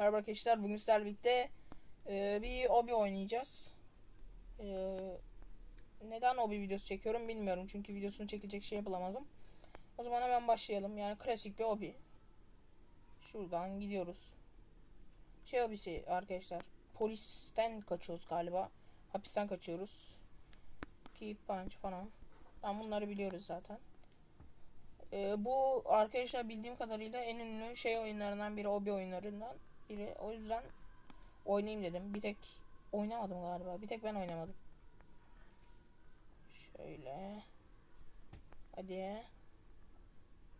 Merhaba arkadaşlar. Bugün sizlerle birlikte e, bir obi oynayacağız. E, neden obi videosu çekiyorum bilmiyorum. Çünkü videosunu çekilecek şey bulamadım. O zaman hemen başlayalım. Yani klasik bir obi. Şuradan gidiyoruz. Şey obisi arkadaşlar. Polisten kaçıyoruz galiba. Hapisten kaçıyoruz. Keep punch falan. Tamam bunları biliyoruz zaten. E, bu arkadaşlar bildiğim kadarıyla en ünlü şey oyunlarından biri, obi oyunlarından biri. O yüzden oynayayım dedim. Bir tek oynamadım galiba. Bir tek ben oynamadım. Şöyle. Hadi.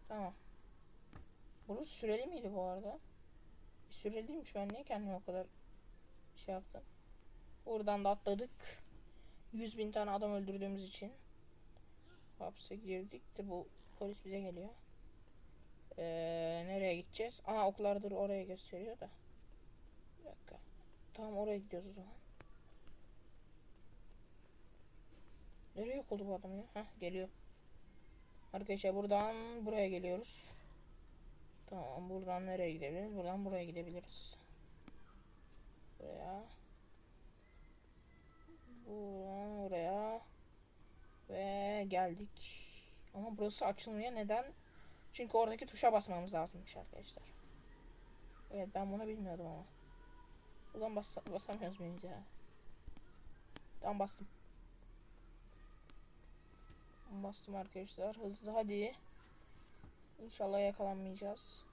Tamam. Burası süreli miydi bu arada? E, süreli değilmiş. Ben niye kendime o kadar şey yaptım? Buradan da atladık. 100 bin tane adam öldürdüğümüz için. Hapse girdik de bu polis bize geliyor. Ee, nereye gideceğiz? Aa oklardır oraya gösteriyor da. Tamam oraya gidiyoruz o zaman. Nereye yok oldu bu adam ya? Heh geliyor. Arkadaşlar buradan buraya geliyoruz. Tamam buradan nereye gidebiliriz? Buradan buraya gidebiliriz. Buraya. Buradan oraya. Ve geldik. Ama burası açılmıyor. Neden? Çünkü oradaki tuşa basmamız lazımmış arkadaşlar. Evet ben bunu bilmiyordum ama. Buradan bas basamıyoruz muyuz ya? Tamam bastım. Bastım arkadaşlar. Hızlı hadi. İnşallah yakalanmayacağız.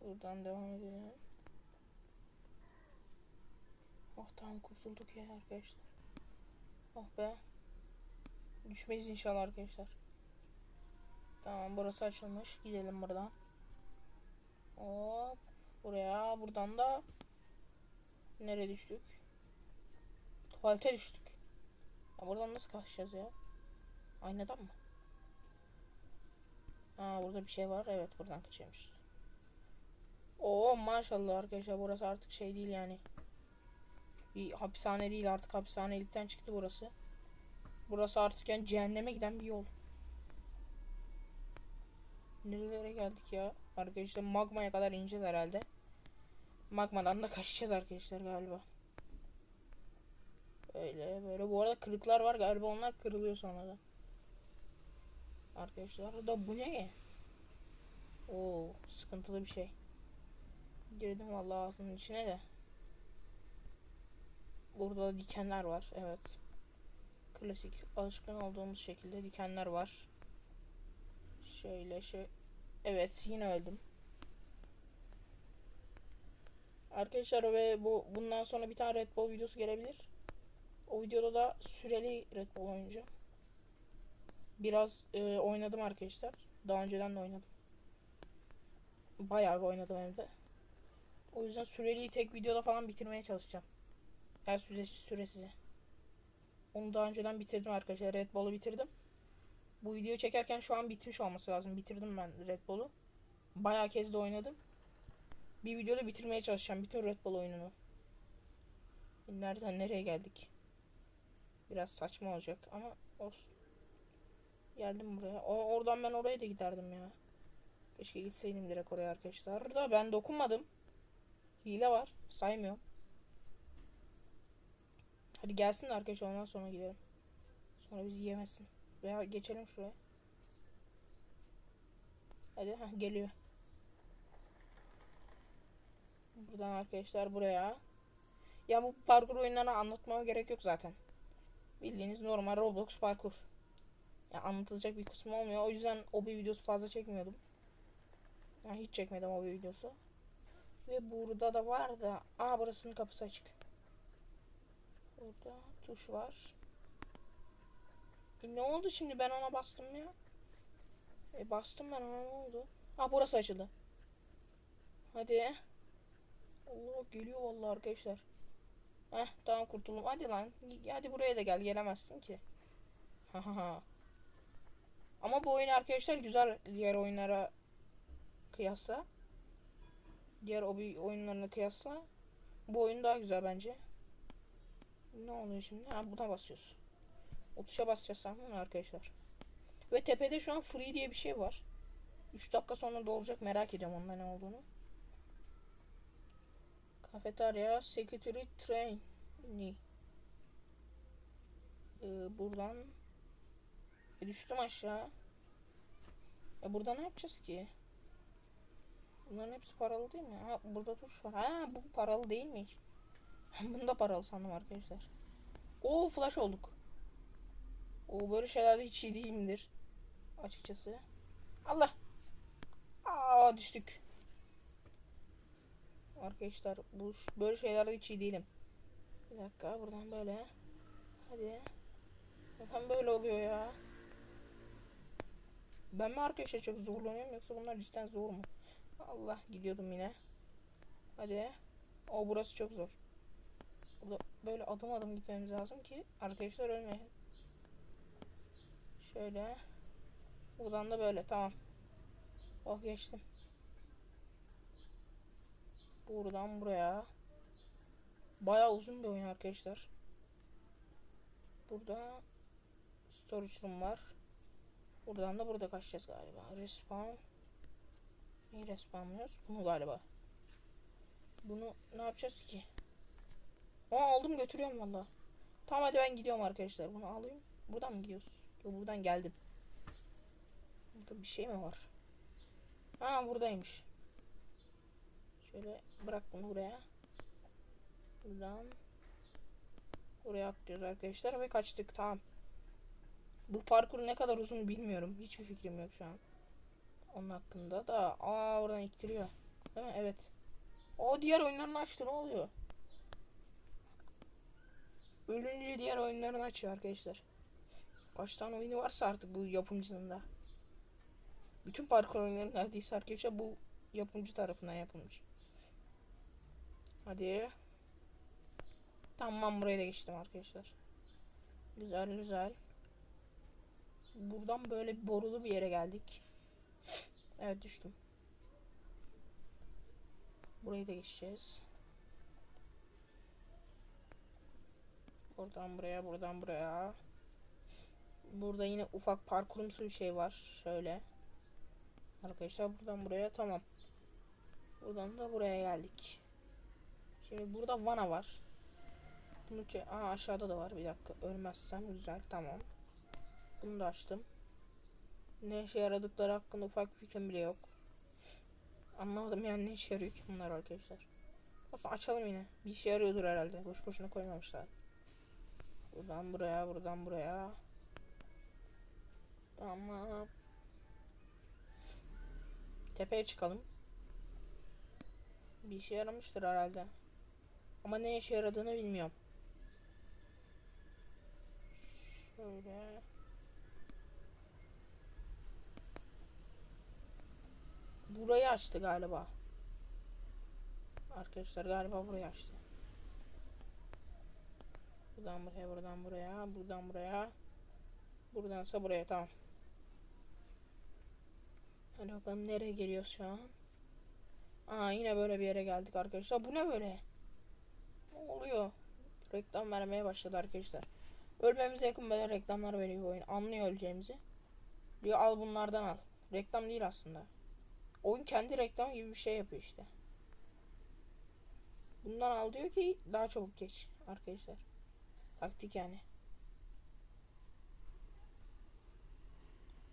Buradan devam edelim. Oh tamam kurtulduk ya arkadaşlar. Oh be. Düşmeyiz inşallah arkadaşlar. Tamam burası açılmış. Gidelim buradan. Hop. Buraya. Buradan da nereye düştük? Tuvalete düştük. Ya buradan nasıl kaçacağız ya? Aynadan mı? Aa burada bir şey var. Evet buradan kaçıyormuşuz. Oo maşallah arkadaşlar burası artık şey değil yani. Bir hapishane değil artık hapishanelikten çıktı burası. Burası artık yani cehenneme giden bir yol. Nerelere geldik ya? Arkadaşlar magmaya kadar ineceğiz herhalde. Magmadan da kaçacağız arkadaşlar galiba. Öyle böyle. Bu arada kırıklar var galiba onlar kırılıyor sonra da. Arkadaşlar da bu ne? Oo sıkıntılı bir şey. Girdim vallahi ağzının içine de. Burada da dikenler var. Evet. Klasik alışkın olduğumuz şekilde dikenler var. Şöyle şey. Evet yine öldüm. Arkadaşlar ve bu bundan sonra bir tane Red Bull videosu gelebilir. O videoda da süreli Red Bull oynayacağım. Biraz e, oynadım arkadaşlar. Daha önceden de oynadım. Bayağı bir oynadım hem de. O yüzden süreliyi tek videoda falan bitirmeye çalışacağım. Her süresi süresiz. Onu daha önceden bitirdim arkadaşlar. Red Bull'u bitirdim. Bu videoyu çekerken şu an bitmiş olması lazım. Bitirdim ben Red Bull'u. Bayağı kez de oynadım. Bir videoda bitirmeye çalışacağım bütün Red Bull oyununu. Nereden nereye geldik? Biraz saçma olacak ama olsun. Geldim buraya. O, oradan ben oraya da giderdim ya. Keşke gitseydim direkt oraya arkadaşlar. Da ben dokunmadım. Hile var. Saymıyorum. Hadi gelsin de arkadaşlar ondan sonra gidelim. Sonra bizi yemesin. Veya geçelim şuraya. Hadi ha geliyor. Buradan arkadaşlar buraya. Ya bu parkur oyunlarını anlatmama gerek yok zaten. Bildiğiniz normal Roblox parkur. Ya anlatılacak bir kısmı olmuyor. O yüzden o bir videosu fazla çekmiyordum. Yani hiç çekmedim o bir videosu. Ve burada da var da. Aa burasının kapısı açık. Burada tuş var. E, ne oldu şimdi ben ona bastım ya. E bastım ben ona ne oldu? Ha burası açıldı. Hadi. Allah geliyor vallahi arkadaşlar. Heh tamam kurtuldum. Hadi lan. Hadi buraya da gel. Gelemezsin ki. Ama bu oyun arkadaşlar güzel diğer oyunlara kıyasla. Diğer obi oyunlarına kıyasla. Bu oyun daha güzel bence. Ne oluyor şimdi? Ha buna basıyoruz. O tuşa basacağız sanırım arkadaşlar. Ve tepede şu an free diye bir şey var. 3 dakika sonra dolacak merak ediyorum onda ne olduğunu. Kafeterya, secretary trainee. Ee, buradan e, düştüm aşağı. E burada ne yapacağız ki? Bunların hepsi paralı değil mi? Ha burada tuş var. Ha bu paralı değilmiş. Bunu da paralı sandım arkadaşlar. Oo flash olduk. O böyle şeylerde hiç iyi değilimdir. Açıkçası. Allah. Aa düştük. Arkadaşlar bu böyle şeylerde hiç iyi değilim. Bir dakika buradan böyle. Hadi. Neden böyle oluyor ya? Ben mi arkadaşlar çok zorlanıyorum yoksa bunlar cidden zor mu? Allah gidiyordum yine. Hadi. O burası çok zor. Burada böyle adım adım gitmemiz lazım ki arkadaşlar ölmeyin. Şöyle. Buradan da böyle tamam. Oh geçtim. Buradan buraya. Bayağı uzun bir oyun arkadaşlar. Burada storage room var. Buradan da burada kaçacağız galiba. Respawn. Neyi respawnlıyoruz? Bunu galiba. Bunu ne yapacağız ki? Aa aldım götürüyorum valla. Tamam hadi ben gidiyorum arkadaşlar. Bunu alayım. Buradan mı gidiyoruz? Yo, buradan geldim. Burada bir şey mi var? Ha buradaymış. Şöyle bırak bunu buraya. Buradan buraya atlıyoruz arkadaşlar ve kaçtık tamam. Bu parkur ne kadar uzun bilmiyorum. Hiçbir fikrim yok şu an. Onun hakkında da. Aa oradan ittiriyor. Değil mi? Evet. O diğer oyunlarını açtı ne oluyor? Ölünce diğer oyunlarını açıyor arkadaşlar. Kaç tane oyunu varsa artık bu yapımcının da. Bütün parkur oyunları neredeyse arkadaşlar bu yapımcı tarafından yapılmış. Hadi. Tamam buraya da geçtim arkadaşlar. Güzel güzel. Buradan böyle borulu bir yere geldik. Evet düştüm. Burayı da geçeceğiz. Buradan buraya, buradan buraya. Burada yine ufak parkurumsu bir şey var. Şöyle. Arkadaşlar buradan buraya tamam. Buradan da buraya geldik. Şimdi burada vana var. Bunu Aa, aşağıda da var. Bir dakika. Ölmezsem güzel. Tamam. Bunu da açtım. Ne işe yaradıkları hakkında ufak bir fikrim bile yok. Anlamadım yani ne işe yarıyor ki bunlar arkadaşlar. Olsun açalım yine. Bir işe yarıyordur herhalde. Boş boşuna koymamışlar. Buradan buraya, buradan buraya. Tamam. Tepeye çıkalım. Bir işe yaramıştır herhalde. Ama ne işe yaradığını bilmiyorum. Şöyle. Burayı açtı galiba. Arkadaşlar galiba burayı açtı. Buradan buraya, buradan buraya, buradan buraya. Buradansa buraya tamam. Hadi bakalım nereye geliyoruz şu an. Aa yine böyle bir yere geldik arkadaşlar. Bu ne böyle? Oluyor? Reklam vermeye başladı arkadaşlar. Ölmemize yakın böyle reklamlar veriyor oyun. Anlıyor öleceğimizi. Diyor al bunlardan al. Reklam değil aslında. Oyun kendi reklam gibi bir şey yapıyor işte. Bundan al diyor ki daha çabuk geç arkadaşlar. Taktik yani.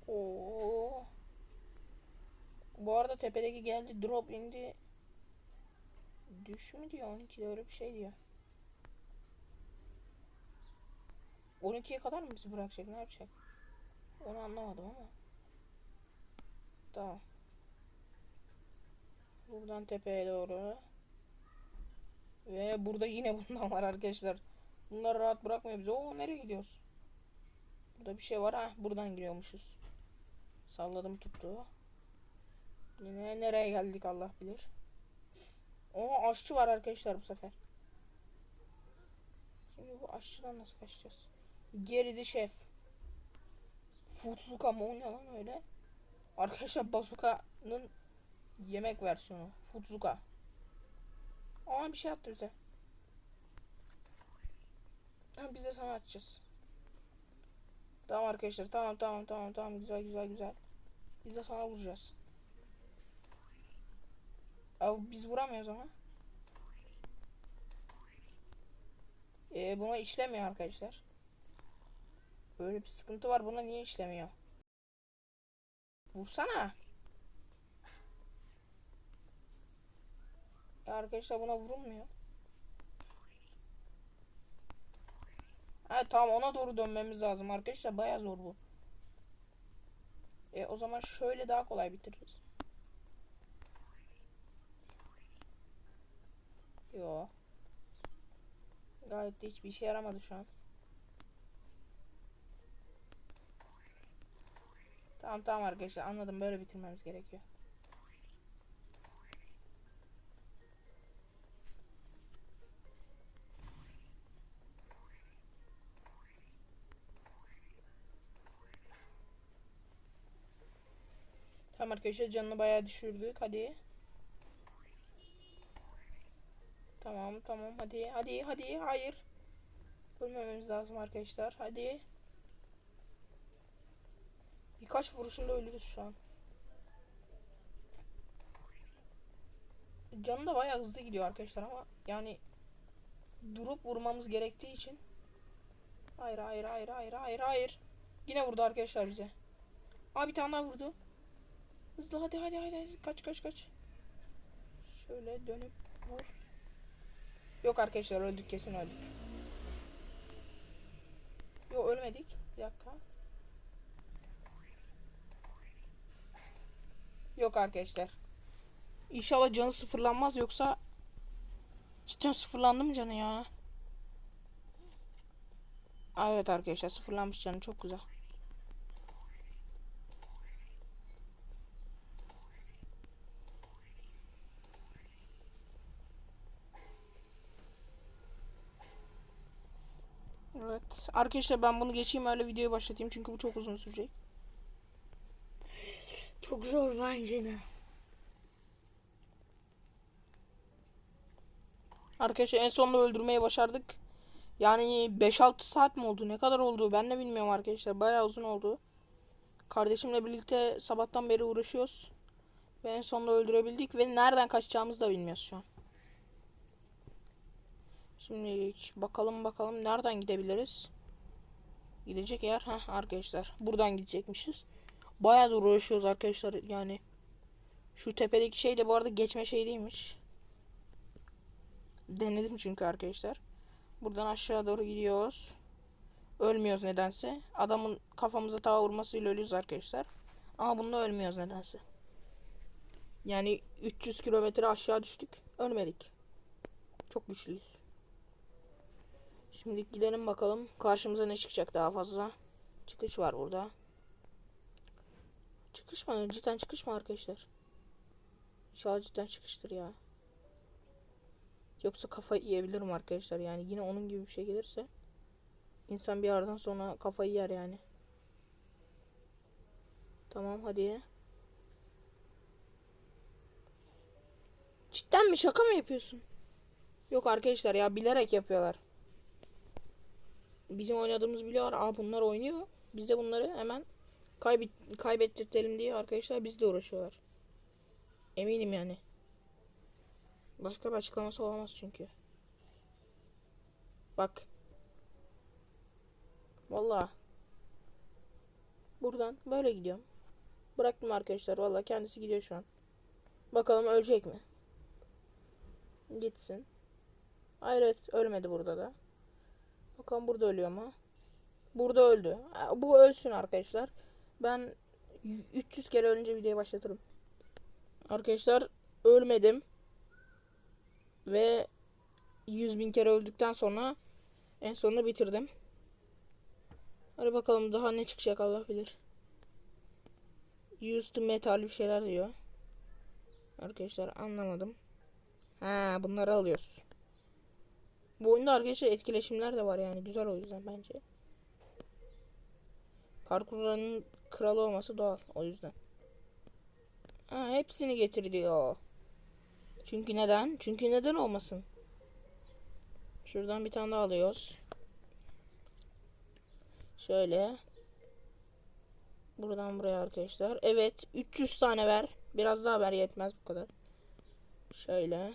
Oo. Bu arada tepedeki geldi drop indi. Düş mü diyor 12'de öyle bir şey diyor. 12'ye kadar mı bizi bırakacak ne yapacak? Onu anlamadım ama. Tamam. Buradan tepeye doğru. Ve burada yine bundan var arkadaşlar. Bunlar rahat bırakmıyor bizi. Oo nereye gidiyoruz? Burada bir şey var ha. Buradan giriyormuşuz. Salladım tuttu. Yine nereye geldik Allah bilir. O aşçı var arkadaşlar bu sefer. Şimdi bu aşçıdan nasıl kaçacağız? Geride şef. Futsuka mı o lan öyle? Arkadaşlar bazuka'nın yemek versiyonu. Futsuka. Aa bir şey attı bize. Tamam biz de sana açacağız. Tamam arkadaşlar tamam tamam tamam tamam güzel güzel güzel. Biz de sana vuracağız. Abi biz vuramıyoruz ama. Ee, buna işlemiyor arkadaşlar. Böyle bir sıkıntı var. Buna niye işlemiyor? Vursana. Ya arkadaşlar buna vurulmuyor. Ha tamam ona doğru dönmemiz lazım arkadaşlar. Baya zor bu. E o zaman şöyle daha kolay bitiririz. Yo. Gayet de hiçbir işe yaramadı şu an. Tamam tamam arkadaşlar anladım böyle bitirmemiz gerekiyor. Tamam arkadaşlar canını bayağı düşürdük. Hadi. Tamam tamam hadi hadi hadi hayır. Ölmememiz lazım arkadaşlar. Hadi. Birkaç vuruşunda ölürüz şu an. Canı da bayağı hızlı gidiyor arkadaşlar ama yani durup vurmamız gerektiği için Hayır hayır hayır hayır hayır hayır. Yine vurdu arkadaşlar bize. Aa bir tane daha vurdu. Hızlı hadi hadi hadi, hadi. kaç kaç kaç. Şöyle dönüp vur. Yok arkadaşlar öldük kesin öldük. Yok ölmedik. Bir dakika. Yok arkadaşlar. İnşallah canı sıfırlanmaz yoksa cidden sıfırlandı mı canı ya? Evet arkadaşlar sıfırlanmış canı çok güzel. Evet. Arkadaşlar ben bunu geçeyim öyle videoyu başlatayım çünkü bu çok uzun sürecek. Çok zor bence de. Arkadaşlar en sonunda öldürmeyi başardık. Yani 5-6 saat mi oldu? Ne kadar oldu? Ben de bilmiyorum arkadaşlar. Bayağı uzun oldu. Kardeşimle birlikte sabahtan beri uğraşıyoruz. Ve en sonunda öldürebildik ve nereden kaçacağımızı da bilmiyoruz şu an. Şimdi bakalım bakalım nereden gidebiliriz? Gidecek yer ha arkadaşlar. Buradan gidecekmişiz. Bayağı uğraşıyoruz arkadaşlar yani. Şu tepedeki şey de bu arada geçme şey değilmiş. Denedim çünkü arkadaşlar. Buradan aşağı doğru gidiyoruz. Ölmüyoruz nedense. Adamın kafamıza tava vurmasıyla ölüyoruz arkadaşlar. Ama bunda ölmüyoruz nedense. Yani 300 kilometre aşağı düştük. Ölmedik. Çok güçlüyüz. Şimdi gidelim bakalım. Karşımıza ne çıkacak daha fazla. Çıkış var burada. Çıkış mı? Cidden çıkış mı arkadaşlar? İnşallah cidden çıkıştır ya. Yoksa kafayı yiyebilirim arkadaşlar. Yani yine onun gibi bir şey gelirse insan bir yerden sonra kafayı yer yani. Tamam hadi. Cidden mi şaka mı yapıyorsun? Yok arkadaşlar ya bilerek yapıyorlar. Bizim oynadığımız biliyor. Aa bunlar oynuyor. Biz de bunları hemen kaybet kaybettirtelim diye arkadaşlar bizle uğraşıyorlar. Eminim yani. Başka bir açıklaması olamaz çünkü. Bak. Vallahi. Buradan böyle gidiyorum. Bıraktım arkadaşlar. Vallahi kendisi gidiyor şu an. Bakalım ölecek mi? Gitsin. Hayret ölmedi burada da. Bakalım burada ölüyor mu? Burada öldü. Bu ölsün arkadaşlar. Ben 300 kere önce videoyu başlatırım. Arkadaşlar ölmedim. Ve 100 bin kere öldükten sonra en sonunda bitirdim. Hadi bakalım daha ne çıkacak Allah bilir. Used metal bir şeyler diyor. Arkadaşlar anlamadım. Ha bunları alıyoruz. Bu oyunda arkadaşlar etkileşimler de var yani güzel o yüzden bence. Parkurların kralı olması doğal o yüzden. Ha, hepsini getir diyor. Çünkü neden? Çünkü neden olmasın? Şuradan bir tane daha alıyoruz. Şöyle. Buradan buraya arkadaşlar. Evet 300 tane ver. Biraz daha ver yetmez bu kadar. Şöyle.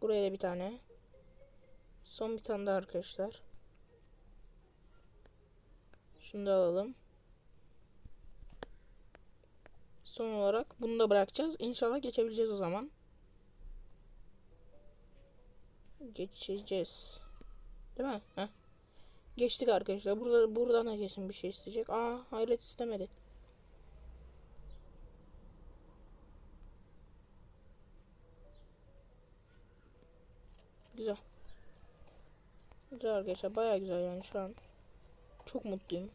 Buraya da bir tane. Son bir tane daha arkadaşlar. Şunu da alalım. Son olarak bunu da bırakacağız. İnşallah geçebileceğiz o zaman. Geçeceğiz. Değil mi? Heh. Geçtik arkadaşlar. Burada buradan da kesin bir şey isteyecek. Aa hayret istemedi. Güzel. Güzel arkadaşlar. Baya güzel yani şu an. Çok mutluyum.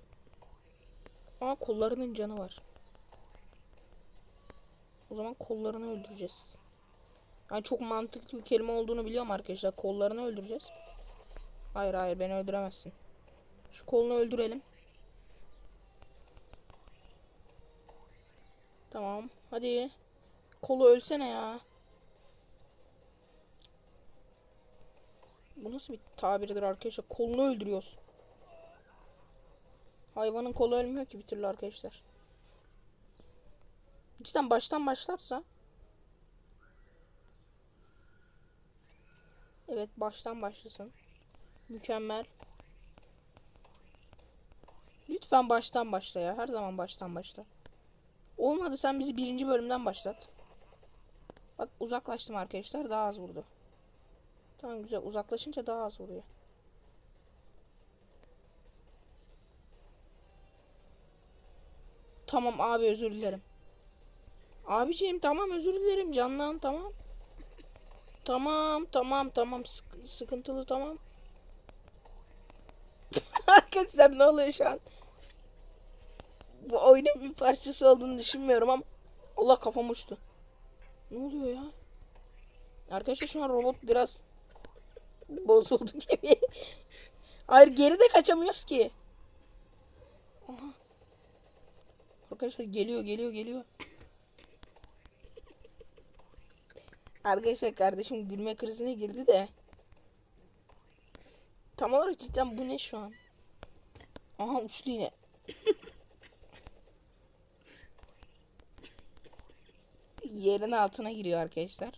Aa kollarının canı var. O zaman kollarını öldüreceğiz. Yani çok mantıklı bir kelime olduğunu biliyorum arkadaşlar. Kollarını öldüreceğiz. Hayır hayır beni öldüremezsin. Şu kolunu öldürelim. Tamam. Hadi. Kolu ölsene ya. Bu nasıl bir tabirdir arkadaşlar? Kolunu öldürüyoruz. Hayvanın kolu ölmüyor ki bir türlü arkadaşlar. Cidden baştan başlarsa Evet baştan başlasın. Mükemmel. Lütfen baştan başla ya. Her zaman baştan başla. Olmadı sen bizi birinci bölümden başlat. Bak uzaklaştım arkadaşlar. Daha az vurdu. Tamam güzel. Uzaklaşınca daha az vuruyor. Tamam abi özür dilerim. Abiciğim tamam özür dilerim canlan tamam. Tamam tamam tamam Sık- sıkıntılı tamam. Arkadaşlar ne oluyor şu an? Bu oyunun bir parçası olduğunu düşünmüyorum ama Allah kafam uçtu. Ne oluyor ya? Arkadaşlar şu an robot biraz bozuldu gibi. Hayır geri de kaçamıyoruz ki. Aha. Arkadaşlar geliyor geliyor geliyor. Arkadaşlar kardeşim gülme krizine girdi de. Tam olarak cidden bu ne şu an? Aha uçtu yine. Yerin altına giriyor arkadaşlar.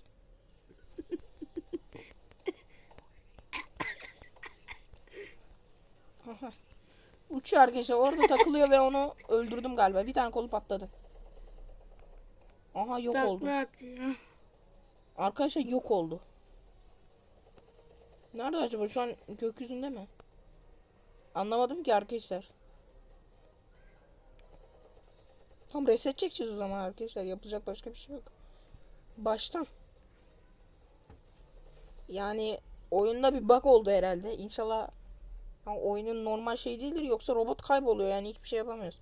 Aha. Uçuyor arkadaşlar. Orada takılıyor ve onu öldürdüm galiba. Bir tane kolu patladı. Aha yok oldu. Atıyor. Arkadaşlar yok oldu. Nerede acaba? Şu an gökyüzünde mi? Anlamadım ki arkadaşlar. Tam reset çekeceğiz o zaman arkadaşlar. Yapacak başka bir şey yok. Baştan. Yani oyunda bir bug oldu herhalde. İnşallah ha, oyunun normal şey değildir. Yoksa robot kayboluyor. Yani hiçbir şey yapamıyoruz.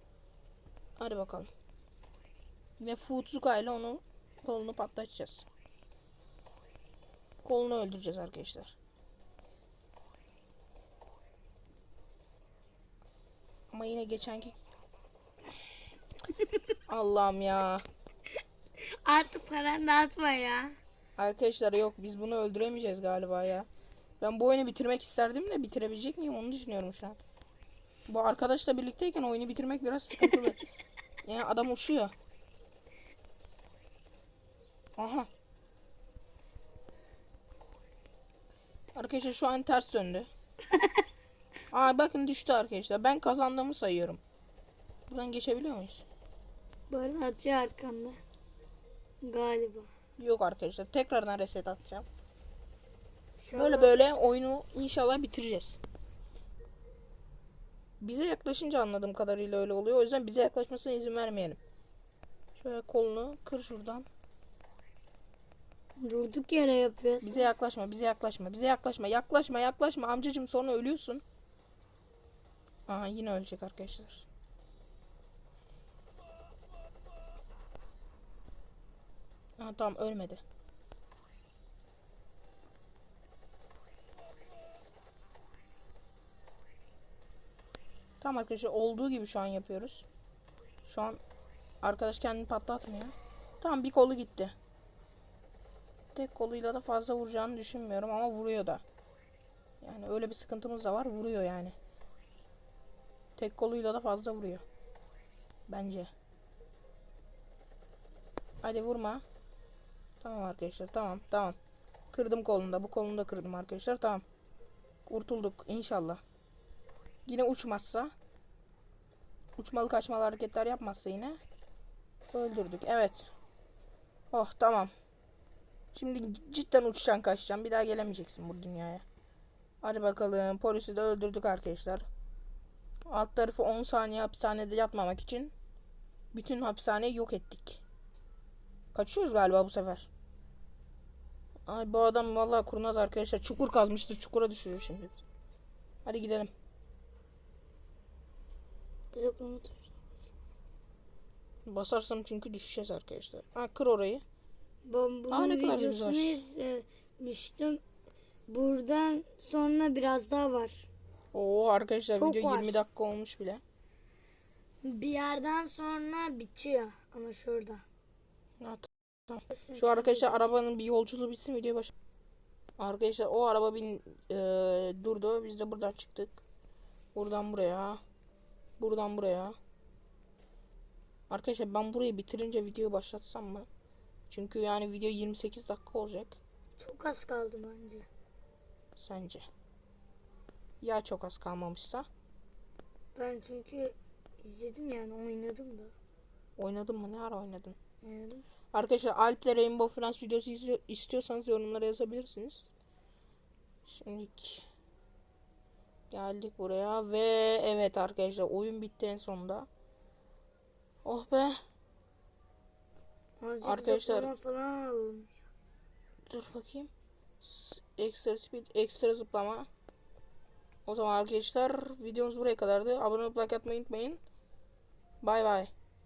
Hadi bakalım. Yine Futsuka ile onun kolunu patlatacağız. Kolunu öldüreceğiz arkadaşlar. Ama yine geçenki Allah'ım ya. Artık paranı dağıtma ya. Arkadaşlar yok biz bunu öldüremeyeceğiz galiba ya. Ben bu oyunu bitirmek isterdim de bitirebilecek miyim onu düşünüyorum şu an. Bu arkadaşla birlikteyken oyunu bitirmek biraz sıkıntılı. yani adam uçuyor. Aha. Arkadaşlar şu an ters döndü. Aa bakın düştü arkadaşlar. Ben kazandığımı sayıyorum. Buradan geçebiliyor muyuz? Arada atıyor arkanda. Galiba. Yok arkadaşlar. Tekrardan reset atacağım. Şu Böyle böyle oyunu inşallah bitireceğiz. Bize yaklaşınca anladığım kadarıyla öyle oluyor. O yüzden bize yaklaşmasına izin vermeyelim. Şöyle kolunu kır şuradan. Durduk yere yapıyorsun. Bize yaklaşma, bize yaklaşma, bize yaklaşma, yaklaşma, yaklaşma. Amcacım sonra ölüyorsun. Aha yine ölecek arkadaşlar. Aha tamam ölmedi. Tamam arkadaşlar olduğu gibi şu an yapıyoruz. Şu an arkadaş kendini patlatmıyor. Tamam bir kolu gitti. Tek koluyla da fazla vuracağını düşünmüyorum ama vuruyor da. Yani öyle bir sıkıntımız da var. Vuruyor yani. Tek koluyla da fazla vuruyor. Bence. Hadi vurma. Tamam arkadaşlar. Tamam. Tamam. Kırdım kolunu da. Bu kolunu da kırdım arkadaşlar. Tamam. Kurtulduk inşallah. Yine uçmazsa. Uçmalı kaçmalı hareketler yapmazsa yine. Öldürdük. Evet. Oh tamam. Şimdi cidden uçacaksın kaçacaksın. Bir daha gelemeyeceksin bu dünyaya. Hadi bakalım. Polisi de öldürdük arkadaşlar. Alt tarafı 10 saniye hapishanede yatmamak için bütün hapishaneyi yok ettik. Kaçıyoruz galiba bu sefer. Ay bu adam vallahi kurnaz arkadaşlar. Çukur kazmıştır. Çukura düşürür şimdi. Hadi gidelim. Zıplama tuşuna. Basarsam çünkü düşeceğiz arkadaşlar. Ha kır orayı. Ben bunun Aa, ne kadar videosunu izlemiştim. Buradan sonra biraz daha var. Oo arkadaşlar Çok video var. 20 dakika olmuş bile. Bir yerden sonra bitiyor ama şurada. Ha, Şu arkadaşlar arabanın bir yolculuğu bitsin videoya baş. Arkadaşlar o araba bin e, durdu. Biz de buradan çıktık. Buradan buraya. Buradan buraya. Arkadaşlar ben burayı bitirince videoyu başlatsam mı? Çünkü yani video 28 dakika olacak. Çok az kaldı bence. Sence? Ya çok az kalmamışsa? Ben çünkü izledim yani oynadım da. Oynadın mı? Ne ara oynadın? Oynadım. Arkadaşlar Alp'le Rainbow Friends videosu istiyorsanız yorumlara yazabilirsiniz. Şimdi geldik buraya ve evet arkadaşlar oyun bitti en sonunda. Oh be. Azıcık Arkadaşlar-. Dur bakayım. Extra speed, ekstra zıplama. O zaman arkadaşlar videomuz buraya kadardı. Abone olup like atmayı unutmayın. Bay bay.